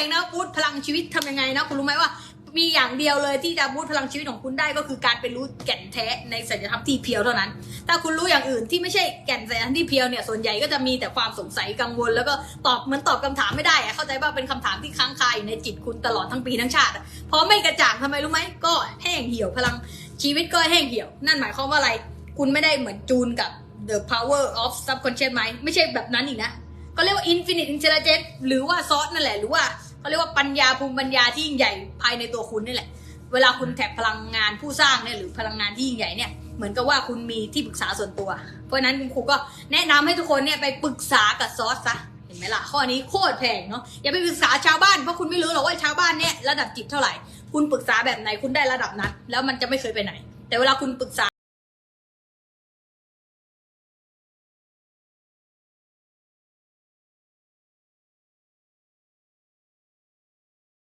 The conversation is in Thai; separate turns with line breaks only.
องนะบูตพลังชีวิตทำยังไงนะคุณรู้ไหมว่ามีอย่างเดียวเลยที่จะบูตพลังชีวิตของคุณได้ก็คือการเป็นรู้แก่นแท้ในสัจธรรมที่เพียวเท่านั้น ถ้าคุณรู้อย่างอื่นที่ไม่ใช่แก่นสัจธรรมที่เพียวเนี่ยส่วนใหญ่ก็จะมีแต่ความสงสัยกังวล แล้วก็ตอบเหมือนตอบคำถามไม่ได้อะเข้าใจว่าเป็นคำถามที่ค้างคาอยู่ในจิตคุณตลอดทั้งปีทั้งชาติพอไม่กระจ่างทำไมรู้ไหมก็แห้งเหี่ยวพลังชีวิตก็แห้งเหี่ยว นั่นหมายความว่าอะไรคุณไม่ได้เหมือนจูนกับ the power of subconscious mind ไม่ใช่แบบนั้นอีกนะก็เรียกว่า infinite intelligence หรือว่าซอสนั่นแหละหรือว่า เขาเรียกว่าปัญญาภูมิปัญญาที่ยิ่งใหญ่ภายในตัวคุณนี่แหละ เวลาคุณแท็บพลังงานผู้สร้างเนี่ยหรือพลังงานที่ยิ่งใหญ่เนี่ยเหมือนกับว่าคุณมีที่ปรึกษาส่วนตัว เพราะฉะนั้นคุณครูก็แนะนำให้ทุกคนเนี่ยไปปรึกษากับซอสซะเห็นไหมล่ะข้อนี้โคตรแพงเนาะอย่าไปปรึกษาชาวบ้านเพราะคุณไม่รู้หรอกว่าชาวบ้านเนี่ยระดับจิตเท่าไหร่ คุณปรึกษาแบบไหนคุณได้ระดับนั้น แล้วมันจะไม่เคยไปไหน แต่เวลาคุณปรึกษา